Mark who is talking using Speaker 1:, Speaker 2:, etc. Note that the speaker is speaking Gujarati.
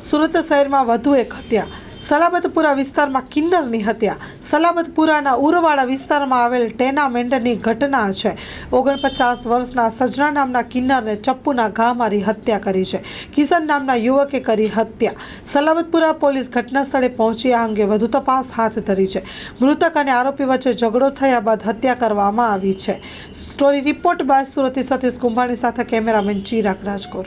Speaker 1: સુરત શહેરમાં વધુ એક હત્યા. સલાબતપુરા વિસ્તારમાં કિન્નરની હત્યા. સલાબતપુરાના ઉરવાડા વિસ્તારમાં આવેલ ટેનામેન્ટની ઘટના છે. ઓગણપચાસ વર્ષના સજના નામના કિન્નરને ચપ્પુના ઘા મારી હત્યા કરી છે. કિશન નામના યુવકે કરી હત્યા. સલાબતપુરા પોલીસ ઘટના સ્થળે પહોંચી આ અંગે વધુ તપાસ હાથ ધરી છે. મૃતક અને આરોપી વચ્ચે ઝઘડો થયા બાદ હત્યા કરવામાં આવી છે. સ્ટોરી રિપોર્ટ બાદ સુરતી સતીશ કુંભાણી સાથે કેમેરામેન ચિરાગ રાજકોર.